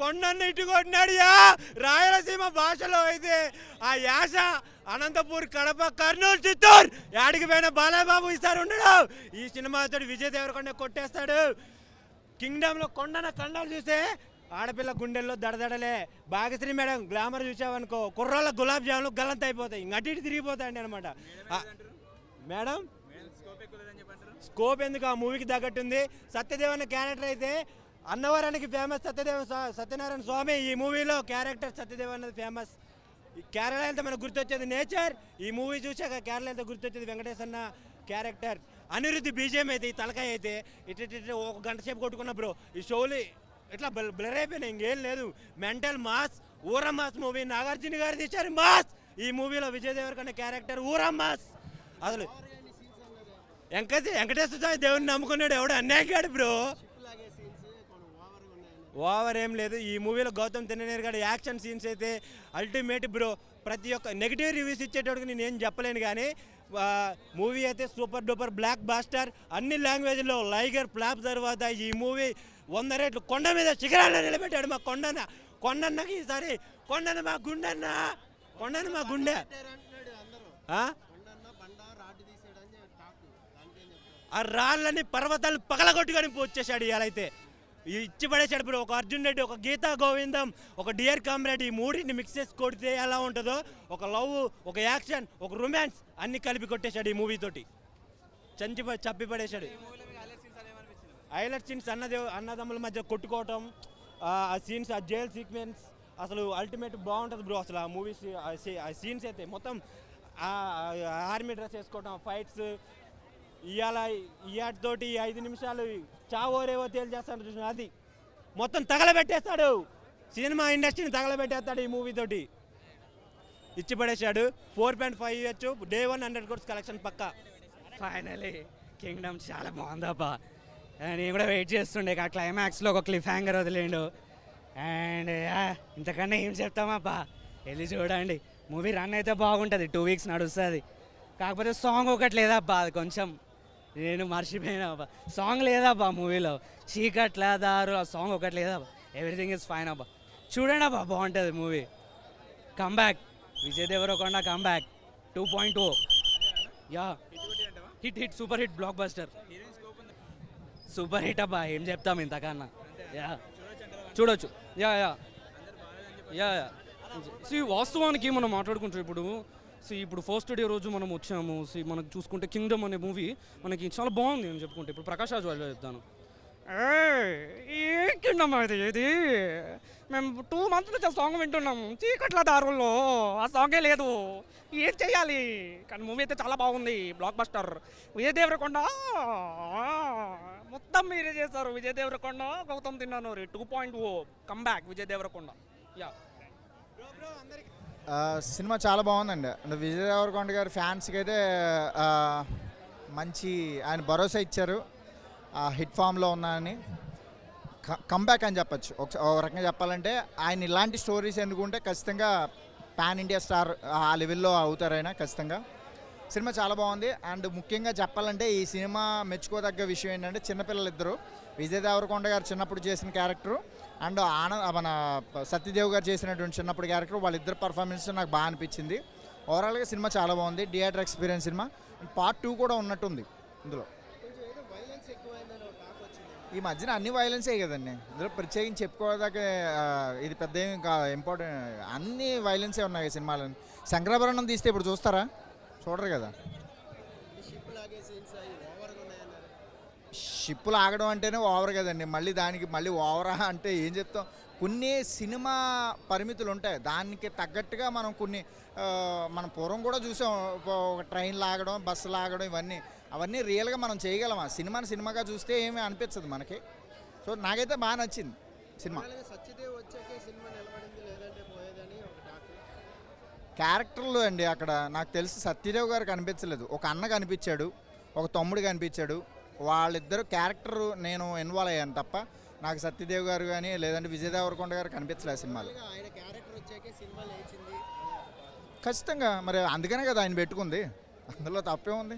కొండన్న ఇటు కొట్టినాడుయా రాయలసీమ భాషలో అయితే ఆ యాస అనంతపూర్ కడప కర్నూలు చిత్తూరు యాడికి పోయిన బాలయ్యబాబు ఈసారి ఉండడు. ఈ సినిమాతో విజయ్ దేవరకొండ కొట్టేస్తాడు. కింగ్డమ్లో కొండన కండాలు చూస్తే ఆడపిల్ల గుండెల్లో దడదడలే. భాగశ్రీ మేడం గ్లామర్ చూసావనుకో కుర్రాళ్ళ గులాబ్ జాములు గల్లంత అయిపోతాయి. ఇంక అటు ఇటు తిరిగిపోతాయండి అనమాట మేడం స్కోప్ ఎందుకు ఆ మూవీకి తగ్గట్టుంది? సత్యదేవన్ క్యారెక్టర్ అయితే అన్నవరానికి ఫేమస్ సత్యదేవ సత్యనారాయణ స్వామి ఈ మూవీలో క్యారెక్టర్ సత్యదేవ్ అన్నది ఫేమస్ కేరళ అయితే మనకు గుర్తొచ్చేది నేచర్. ఈ మూవీ చూసాక కేరళ అయితే గుర్తొచ్చేది వెంకటేష్ అన్న క్యారెక్టర్. అనిరుద్ధి బీజేం అయితే ఈ తలకాయ అయితే ఇటు ఇటు ఇటు ఒక గంట సేపు కొట్టుకున్న బ్రో ఈ షోలు ఇట్లా బ్ల- బ్లర్ అయిపోయినాయి ఇంకేం లేదు. మెంటల్ మాస్ ఊర మాస్ మూవీ. నాగార్జున గారు తీశారు మాస్ ఈ మూవీలో విజయ్ దేవరకొండ క్యారెక్టర్ ఊర మాస్ అసలు వెంకట వెంకటేశ్వర స్వామి దేవుడిని నమ్ముకున్నాడు ఎవడు? అన్యాయగాడు బ్రో ఓవర్ ఏం లేదు. ఈ మూవీలో గౌతమ్ తిన్ననేరు గారి యాక్షన్ సీన్స్ అయితే అల్టిమేట్ బ్రో. ప్రతి ఒక్క నెగిటివ్ రివ్యూస్ ఇచ్చేటోడికి నేను ఏం చెప్పలేను కానీ మూవీ అయితే సూపర్ డూపర్ బ్లాక్ బాస్టర్. అన్ని లాంగ్వేజ్లో లైగర్ ఫ్లాప్ తర్వాత ఈ మూవీ వంద రేట్లు కొండ మీద శిఖరాలను నిలబెట్టాడు మా కొండన్న. కొండన్నకి ఈసారి కొండన్న మా గుండన్న. కొండన్న మా గుండె. ఆ? ఆ రాళ్ళని పర్వతాలు పగలగొట్టుకొని వచ్చేసాడు ఇవాళైతే. అయితే ఇచ్చి పడేసాడు బ్రో ఒక అర్జున్ రెడ్డి ఒక గీతా గోవిందం ఒక డియర్ కామ్రేడ్ ఈ మూడింటిని మిక్స్ చేసి కొడితే ఎలా ఉంటుందో ఒక లవ్ ఒక యాక్షన్ ఒక రొమాన్స్ అన్ని కలిపి కొట్టేశాడు ఈ మూవీ తోటి. చంచి చప్పి పడేశాడు. హైలైట్ సీన్స్ అన్నదే అన్నదమ్ముల మధ్య కొట్టుకోవటం ఆ సీన్స్ ఆ జైల్ సీక్వెన్స్ అసలు అల్టిమేట్ బాగుంటుంది బ్రో అసలు ఆ మూవీస్ ఆ సీన్స్ అయితే. మొత్తం ఆర్మీ డ్రెస్ వేసుకోవటం ఫైట్స్ ఇవాళ ఇయాటితోటి ఈ ఐదు నిమిషాలు చావోరేవో తేల్చేస్తాడు చూసిన అది. మొత్తం తగలబెట్టేస్తాడు. సినిమా ఇండస్ట్రీని తగలబెట్టేస్తాడు ఈ మూవీ తోటి. ఇచ్చి పడేశాడు ఫోర్ పాయింట్ ఫైవ్ ఇవ్వచ్చు. Day one hundred crores collection పక్క. ఫైనలీ కింగ్డమ్ చాలా బాగుందబ్బా. నేను కూడా వెయిట్ చేస్తుండే. ఆ క్లైమాక్స్లో ఒక క్లిఫ్ హ్యాంగర్ వదిలేండు అండ్ ఇంతకన్నా ఏం చెప్తామబ్బా? వెళ్ళి చూడండి. మూవీ రన్ అయితే బాగుంటుంది. టూ వీక్స్ నడుస్తుంది. కాకపోతే సాంగ్ ఒకటి లేదబ్బా అది కొంచెం నేను మర్చిపోయినా అబ్బా. సాంగ్ లేదబ్బా మూవీలో చీకట్ల దారు ఆ సాంగ్ ఒకటి లేదబ్బా. ఎవ్రీథింగ్ ఇస్ ఫైన్ అబ్బా. చూడండి అబ్బా బాగుంటుంది movie comeback Vijay Deverakonda comeback two point two yeah. Hit hit super hit blockbuster super hit అబ్బా ఏం చెప్తాం ఇంతకన్నా. యా. చూడొచ్చు. Yeah yeah. Yeah yeah. See వాస్తవానికి మనం మాట్లాడుకుంటాం ఇప్పుడు. సో ఇప్పుడు ఫస్ట్ డే రోజు మనం వచ్చాము. సి మనకు చూసుకుంటే కింగ్డమ్ అనే మూవీ మనకి చాలా బాగుంది అని చెప్పుకుంటే. ఇప్పుడు ప్రకాష్ రాజు వాళ్ళు చెప్తాను. ఏ కింగ్డమ్ అది ఇది మేము టూ మంత్స్ నుంచి ఆ సాంగ్ వింటున్నాము. చీకట్ల దారుల్లో ఆ సాంగే లేదు. ఏం చేయాలి? కానీ మూవీ అయితే చాలా బాగుంది. Blockbuster Vijay Deverakonda. మొత్తం మీరే చేస్తారు విజయ్ దేవరకొండ గౌతమ్ తిన్నాను. Two point O comeback Vijay Deverakonda. Yeah cinema చాలా బాగుందండి. అంటే విజయ్ దేవరకొండ గారి ఫ్యాన్స్కి అయితే మంచి ఆయన భరోసా ఇచ్చారు. హిట్ ఫామ్లో ఉన్నానని. కంబ్యాక్ అని చెప్పచ్చు. ఒక ఒక రకంగా చెప్పాలంటే ఆయన ఇలాంటి స్టోరీస్ ఎందుకుంటే ఖచ్చితంగా పాన్ ఇండియా స్టార్ ఆ లెవెల్లో అవుతారైనా ఖచ్చితంగా. సినిమా చాలా బాగుంది. అండ్ ముఖ్యంగా చెప్పాలంటే ఈ సినిమా మెచ్చుకోదగ్గ విషయం ఏంటంటే చిన్నపిల్లలు ఇద్దరు విజయ్ దేవరకొండ గారు చిన్నప్పుడు చేసిన క్యారెక్టర్. అండ్ ఆనంద్ మన సత్యదేవ్ గారు చేసినటువంటి చిన్నప్పుడు క్యారెక్టర్. వాళ్ళిద్దరు పర్ఫార్మెన్స్ నాకు బాగా అనిపించింది. ఓవరాల్గా సినిమా చాలా బాగుంది. థియేటర్ ఎక్స్పీరియన్స్ సినిమా. పార్ట్ టూ కూడా ఉన్నట్టుంది ఇందులో. ఈ మధ్యన అన్ని వైలెన్సే కదండి. ఇందులో ప్రత్యేకించి చెప్పుకోదాక ఇది పెద్ద ఏం కా ఇంపార్టెంట్ అన్ని వైలెన్సే ఉన్నాయి సినిమాలని. సినిమాలో శంకరాభరణం తీస్తే ఇప్పుడు చూస్తారా? చూడరు కదా. షిప్పులు ఆగడం అంటేనే ఓవర్ కదండి. మళ్ళీ దానికి మళ్ళీ ఓవరా అంటే ఏం చెప్తాం? కొన్ని సినిమా పరిమితులు ఉంటాయి. దానికి తగ్గట్టుగా మనం కొన్ని మనం పూర్వం కూడా చూసాం. ఒక- ఒక ట్రైన్ లాగడం బస్సు లాగడం ఇవన్నీ. అవన్నీ రియల్గా మనం చేయగలమా? సినిమాని సినిమాగా చూస్తే ఏమీ అనిపించదు మనకి. సో నాకైతే బాగా నచ్చింది సినిమా. క్యారెక్టర్లు అండి అక్కడ నాకు తెలిసి సత్యదేవ్ గారు కనిపించలేదు. ఒక అన్న కనిపించాడు ఒక తమ్ముడు కనిపించాడు. వాళ్ళిద్దరు క్యారెక్టర్ నేను ఇన్వాల్వ్ అయ్యాను తప్ప నాకు సత్యదేవ్ గారు కానీ లేదంటే విజయ్ దేవరకొండ గారు కనిపించలేదు సినిమాలో. ఖచ్చితంగా. మరి అందుకనే కదా ఆయన పెట్టుకుంది. అందులో తప్పే ఉంది.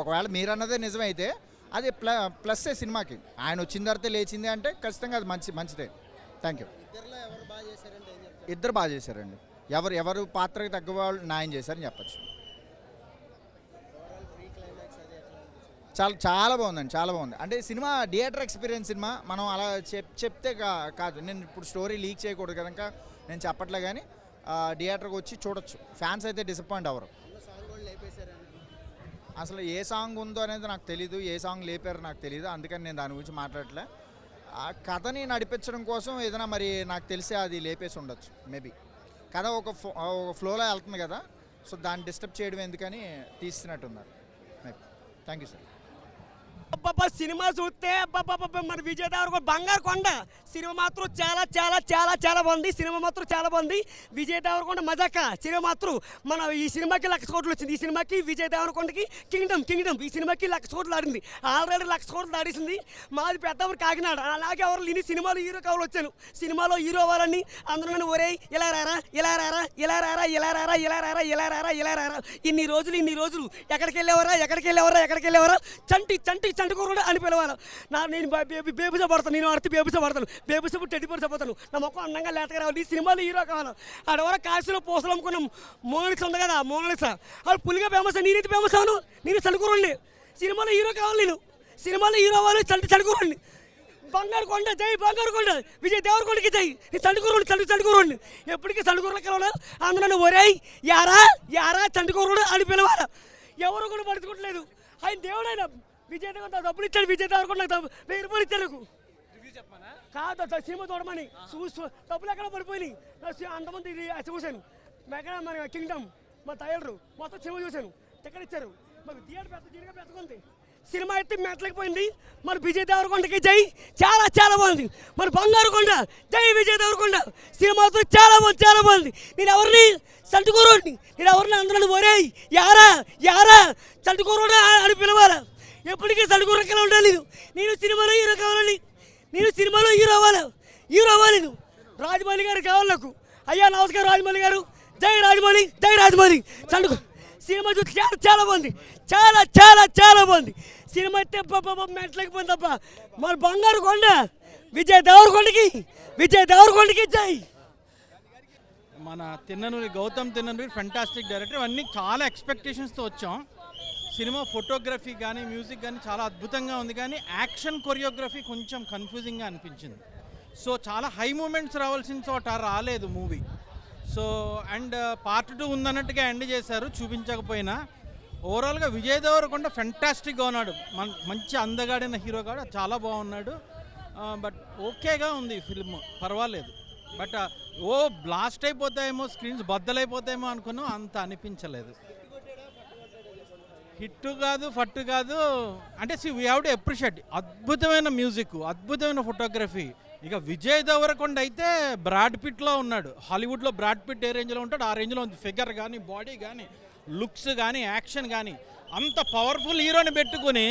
ఒకవేళ మీరు అన్నదే నిజమైతే అది ప్ల ప్లస్సే సినిమాకి. ఆయన వచ్చిన తర్వాత లేచింది అంటే ఖచ్చితంగా అది మంచి మంచిదే. థ్యాంక్ యూ ఇద్దరు బాగా చేశారండి. ఎవరు ఎవరు పాత్రకి తగ్గ వాళ్ళు న్యాయం చేశారని చెప్పచ్చు. చాలా చాలా బాగుందండి చాలా బాగుంది. అంటే సినిమా థియేటర్ ఎక్స్పీరియన్స్ సినిమా మనం అలా చెప్ చెప్తే కాదు. నేను ఇప్పుడు స్టోరీ లీక్ చేయకూడదు కనుక నేను చెప్పట్లే కానీ థియేటర్కి వచ్చి చూడొచ్చు. ఫ్యాన్స్ అయితే డిసప్పాయింట్ అవ్వరు. అసలు ఏ సాంగ్ ఉందో అనేది నాకు తెలియదు ఏ సాంగ్ లేపారో నాకు తెలియదు అందుకని నేను దాని గురించి మాట్లాడలే ఆ కథని నడిపించడం కోసం ఏదైనా మరి నాకు తెలిసి అది లేపేసి ఉండొచ్చు మేబీ. కథ ఒక ఫో- ఒక ఫ్లోలో వెళ్తుంది కదా సో దాన్ని డిస్టర్బ్ చేయడం ఎందుకని తీస్తున్నట్టున్నారు. Thank you sir. అబ్బబ్బా సినిమా చూస్తే అబ్బబ్బబ్బ మన విజయ్ బంగారు కొండ. సినిమా మాత్రం చాలా చాలా చాలా చాలా బాగుంది. సినిమా మాత్రం చాలా బాగుంది. విజయ్ దేవరకొండ మజాక. సినిమా మాత్రం మన ఈ సినిమాకి లక్ష కోట్లు వచ్చింది. ఈ సినిమాకి విజయ్ దేవరకొండకి కింగ్డమ్ కింగ్డమ్. ఈ సినిమాకి లక్ష కోట్లు ఆడింది. ఆల్రెడీ లక్ష కోట్లు ఆడేసింది మాది పెద్దవారు కాకినాడ. అలాగే ఎవరు లేని సినిమాలో హీరో కావాలి వచ్చాను. సినిమాలో హీరో అవ్వాలని అందరూ నన్ను ఇలా రారా ఇలా రారా ఇలా రారా ఇలా రారా ఇలా రారా ఇలా రారా ఇలా రారా. ఇన్ని రోజులు ఇన్ని రోజులు. ఎక్కడికి వెళ్ళేవరా ఎక్కడికి వెళ్ళేవరా ఎక్కడికి వెళ్ళేవరా? చంటి చంటి చంటి కూరడు అని పిలవాలి. నా నేను బేబీ బేబుస పడతాను నేను ఆడితే బేబుస పడతాను. బేబుస టెడ్డి పడిస పోతాను. నా మొక్క అందంగా లేతగా రావాలి. ఈ సినిమాలు హీరో కావాలి. ఆడవర కాశీలో పూసలు అమ్ముకున్నాం మోనలిస ఉంది కదా మోనలిస. ఆడు పులిగా ఫేమస్ నేనైతే ఫేమస్ అవును. నేను చనుకూరండి సినిమాలో హీరో కావాలి నేను. సినిమాలో హీరో అవ్వాలి చంటి చనుకూరండి బంగారు కొండ జై బంగారు కొండ. విజయ్ దేవరకొండకి జై. నీ చండుకూరుడు చండు చండుకూరుడు ఎప్పటికీ చండుకూరులో కలవడం అందులో ఒరే యారా యారా చండుకూరుడు అని పిలవాలి. ఎవరు కూడా పడుచుకోవట్లేదు ఆయన దేవుడైన దేవర డబ్బులు ఇచ్చాడు విజయ్ దేవరకొండ నాకు వెయ్యి రూపాయలు ఇచ్చాడు నాకు. కాదు సినిమా చూడమని. చూస్తూ డబ్బులు ఎక్కడ పడిపోయినాయి? అంతమంది ఇది చూశాను ఎక్కడ మన కింగ్డమ్ మా తయారు మొత్తం సినిమా చూశాను. ఎక్కడ ఇచ్చారు. మరి థియేటర్ పెద్ద దీనిగా పెద్దకుంది సినిమా అయితే మెట్లకిపోయింది మన విజయ్ దేవరకొండకి జై. చాలా చాలా బాగుంది. మన బంగారు కొండ జై విజయ్ దేవరకొండ. సినిమాతో చాలా బాగుంది చాలా బాగుంది. నేను ఎవరిని సంటుకూరోడిని నేను ఎవరిని అందరూ ఒరేయ్ యారా యారా సంటుకూరోడు అని పిలవాలా? ఎప్పటికీ సంటుకూరకలా ఉండాలి నేను. నేను సినిమాలో హీరో కావాలని నేను సినిమాలో హీరో అవ్వాలి హీరో అవ్వలేదు రాజమౌళి గారు కావాలి నాకు. అయ్యా నమస్కారం రాజమౌళి గారు. జై రాజమౌళి జై రాజమౌళి. చండుకు సినిమా చూసి చాలా చాలా బాగుంది. చాలా చాలా చాలా బాగుంది. సినిమా అయితే మెట్లకి పోయింది తప్ప మన బంగారు కొండ. విజయ్ దేవరకొండకి విజయ్ దేవరకొండకి జై. మన తిన్ననూరి గౌతమ్ తిన్ననూరి ఫెంటాస్టిక్ డైరెక్టర్ ఇవన్నీ చాలా ఎక్స్పెక్టేషన్స్తో వచ్చాం. సినిమా ఫోటోగ్రఫీ కానీ మ్యూజిక్ కానీ చాలా అద్భుతంగా ఉంది కానీ యాక్షన్ కొరియోగ్రఫీ కొంచెం కన్ఫ్యూజింగ్గా అనిపించింది. సో చాలా హై మూమెంట్స్ రావాల్సిన చోట రాలేదు movie. So and part two ఉందన్నట్టుగా end చేశారు చూపించకపోయినా. ఓవరాల్గా విజయ్ దేవరకొండ ఫెంటాస్టిక్గా ఉన్నాడు. మన్ మంచి అందగాడిన హీరో కాడు చాలా బాగున్నాడు. బట్ ఓకేగా ఉంది ఫిల్మ్. పర్వాలేదు. బట్ ఓ బ్లాస్ట్ అయిపోతాయేమో స్క్రీన్స్ బద్దలైపోతాయేమో అనుకున్నాం అంత అనిపించలేదు. హిట్ కాదు ఫట్టు కాదు. అంటే see we have to appreciate అద్భుతమైన మ్యూజిక్ అద్భుతమైన ఫోటోగ్రఫీ ఇక విజయ్ దేవరకొండ అయితే బ్రాడ్ పిట్లో ఉన్నాడు. హాలీవుడ్లో బ్రాడ్ పిట్ ఏ రేంజ్లో ఉంటాడు ఆ రేంజ్లో ఉంది. ఫిగర్ కానీ బాడీ కానీ లుక్స్ కానీ యాక్షన్ కానీ అంత పవర్ఫుల్ హీరోని పెట్టుకుని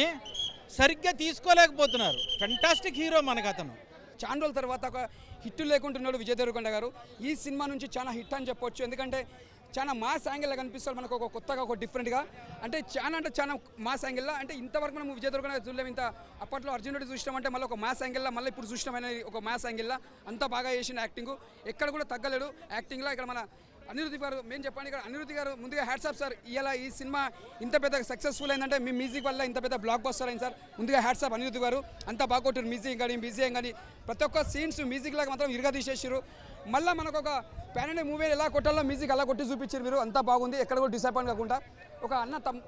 సరిగ్గా తీసుకోలేకపోతున్నారు. ఫెంటాస్టిక్ హీరో మనకు అతను. చాలా రోజుల తర్వాత ఒక హిట్ లేకుంటున్నాడు విజయ్ దేవరకొండ గారు. ఈ సినిమా నుంచి చాలా హిట్ అని చెప్పొచ్చు. ఎందుకంటే చాలా మాస్ యాంగిల్లో కనిపిస్తారు మనకు ఒక కొత్తగా ఒక డిఫరెంట్గా అంటే చాలా అంటే చాలా మాస్ యాంగిల్లో అంటే ఇంతవరకు మనం విజయ దేవరకొండ చూడలేము. ఇంత అప్పట్లో అర్జున్ రెడ్డి చూసినామంటే మళ్ళీ ఒక మాస్ యాంగిల్లో మళ్ళీ ఇప్పుడు చూసినామనేది ఒక మాస్ యాంగిల్లో అంత బాగా చేసిన యాక్టింగ్ ఎక్కడ కూడా తగ్గలేడు. యాక్టింగ్లో ఇక్కడ మన అనిరుద్ధి గారు మేము చెప్పండి ఇక్కడ అనిరుద్ధి గారు ముందుగా హ్యాట్సాప్ సార్ ఇలా ఈ సినిమా ఇంత పెద్ద సక్సెస్ఫుల్ అయిందంటే మీ మ్యూజిక్ వల్ల ఇంత పెద్ద బ్లాక్ బస్టర్ అయింది సార్ ముందుగా హ్యాట్సాప్ అనిరుద్ధి గారు. అంతా బాగా కొట్టారు మ్యూజిక్ కానీ బీజిఎం కానీ ప్రతి ఒక్క సీన్స్ మ్యూజిక్ లాగా మాత్రం ఇరుగా తీసేసారు మళ్ళీ మనకు ఒక ప్యాన్ మూవీ ఎలా కొట్టాలో మ్యూజిక్ అలా కొట్టి చూపించారు మీరు. అంతా బాగుంది. ఎక్కడ కూడా డిసప్పాయింట్ కాకుండా. ఒక అన్న తమ్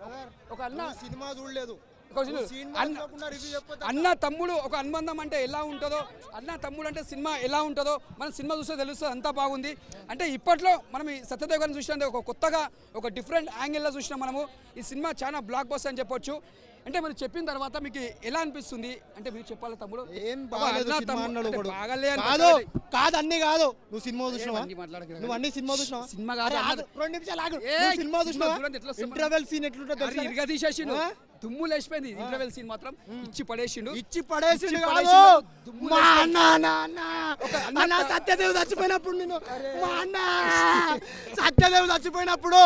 ఒక అన్న సినిమా చూడలేదు. అన్న- తమ్ముడు ఒక అనుబంధం అంటే ఎలా ఉంటుందో అన్న తమ్ముడు అంటే సినిమా ఎలా ఉంటుందో మనం సినిమా చూస్తే తెలుస్తుంది అంతా బాగుంది. అంటే ఇప్పట్లో మనం ఈ సత్యదేవ్ గారిని చూసినంటే ఒక కొత్తగా ఒక డిఫరెంట్ యాంగిల్లో చూసినాం మనము. ఈ సినిమా చాలా బ్లాక్ బస్ అని చెప్పొచ్చు. అంటే మనం చెప్పిన తర్వాత మీకు ఎలా అనిపిస్తుంది? అంటే మీరు చెప్పాలి తమ్ముడు? ఏం కాదు. కాదు అన్ని కాదు. నువ్వు సినిమా చూసినావా? నువ్వు అన్ని సినిమా చూసినావా? సినిమా కాదు. రెండు నిమిషాలు ఆగు. సినిమా చూసినావా. ఇంటర్వెల్ సీన్ ఎట్లుంటుందో దుమ్ము లేచిపోయింది ఇంటర్వెల్ సీన్ మాత్రం ఇచ్చి పడేసిండు. ఇచ్చి మా. అన్న అన్న అన్న. అన్న సత్యదేవ్ చచ్చిపోయినప్పుడు నేను మా అన్న. సత్యదేవ్ చచ్చిపోయినప్పుడు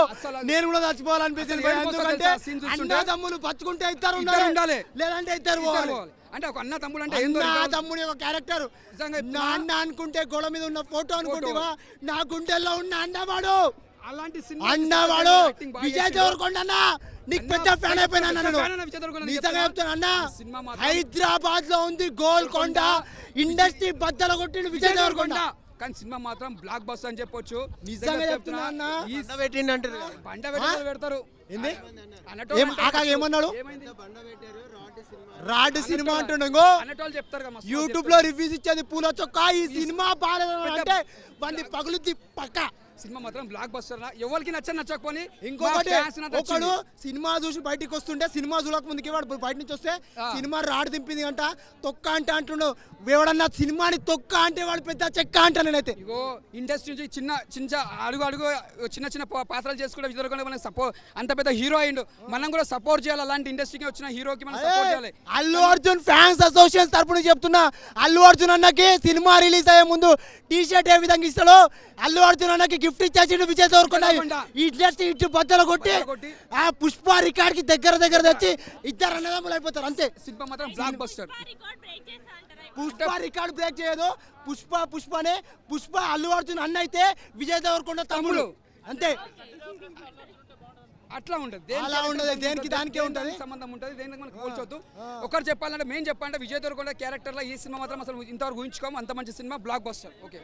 నేను కూడా చచ్చిపోవాలనిపించింది ఎందుకంటే? అన్న తమ్ములు బతుకుంటే ఇద్దరు ఉండాలి. లేదంటే ఇద్దరు పోవాలి. అంటే ఒక అన్న తమ్ముడు అంటే ఇంకా- తమ్ముడి ఒక క్యారెక్టర్. నా అన్న అనుకుంటే గోడ మీద ఉన్న ఫోటో అనుకుంటేవా నా గుండెల్లో ఉన్న అన్నవాడు అన్నవాడు విజయ్. దేవరకొండ అన్న నీకు పెద్ద ఫ్యాన్ అయిపోయినా నిజంగా చెప్తున్నా. చెప్తాను అన్న హైదరాబాద్లో ఉంది గోల్కొండ ఇండస్ట్రీ బద్దలు కొట్టిండు విజయ్ దేవరకొండ. కానీ సినిమా మాత్రం బ్లాక్ బస్ అని చెప్పొచ్చు. నిజంగా చెప్తున్నా అన్న. ఈ పెట్టిండు బండ పెడతారు. ఏమన్నాడు? రాడ్ సినిమా అంటుండో యూట్యూబ్లో రివ్యూస్ ఇచ్చేది పూల చొక్కా ఈ సినిమా బాగాలేదు అంటే వాడిని పగులుద్ది పక్క. సినిమా మాత్రం బ్లాక్ బస్టర్ ఎవరికి నచ్చని నచ్చకపోని ఇంకొకటి నంతా ఒకడు. సినిమా చూసి బయటికి వస్తుంటే సినిమా చూడక ముందుకి వాడు బయట నుంచి వస్తే. సినిమా రాడు దింపింది అంట తొక్క అంటే అంటుండు. ఎవడన్నా సినిమాని తొక్క అంటే వాడు పెద్ద చెక్క అంట నేనైతే. ఇగో ఇండస్ట్రీ నుంచి చిన్న చిన్న అడుగు అడుగు చిన్న చిన్న పాత్రలు చేసుకుంటే విజయ్ మనకి సపోర్ట్ అంత పెద్ద హీరో అయిండు మనం కూడా సపోర్ట్ చేయాలి. అలాంటి ఇండస్ట్రీకి వచ్చిన హీరోకి మనం సపోర్ట్ చేయాలి. అల్లు అర్జున్ ఫ్యాన్స్ అసోసియేషన్ తరపున చెప్తున్నా. అల్లు అర్జున్ అన్నకి సినిమా రిలీజ్ అయ్యే ముందు టీ షర్ట్ ఏ విధంగా ఇస్తాడో అల్లు అర్జున్ అన్నకి గిఫ్ట్ ఇచ్చేసిండు విజయ్ దేవరకొండ. ఇండస్ట్రీ ఇటు బద్దలు కొట్టి. ఆ పుష్ప రికార్డ్కి దగ్గర దగ్గర తెచ్చి ఇద్దరు అన్నదమ్ములు అయిపోతారు అంతే. సినిమా మాత్రం blockbuster Pushpa record break చేయదు. పుష్ప పుష్పనే పుష్ప అల్లు అర్జున్ అన్న అయితే విజయ్ దేవరకొండ తమ్ముడు. అంతే. అట్లా ఉండదు అలా ఉండదు. దేనికి దానికే ఉంటది. సంబంధం ఉంటుంది దేనికి మనకు పోల్చొద్దు. ఒకరు చెప్పాలంటే మేము చెప్పాలంటే విజయ్ దేవరకొండ క్యారెక్టర్లో ఈ సినిమా మాత్రం అసలు ఇంతవరకు ఊహించుకోము. అంత మంచి సినిమా బ్లాక్ బస్టర్ ఓకే.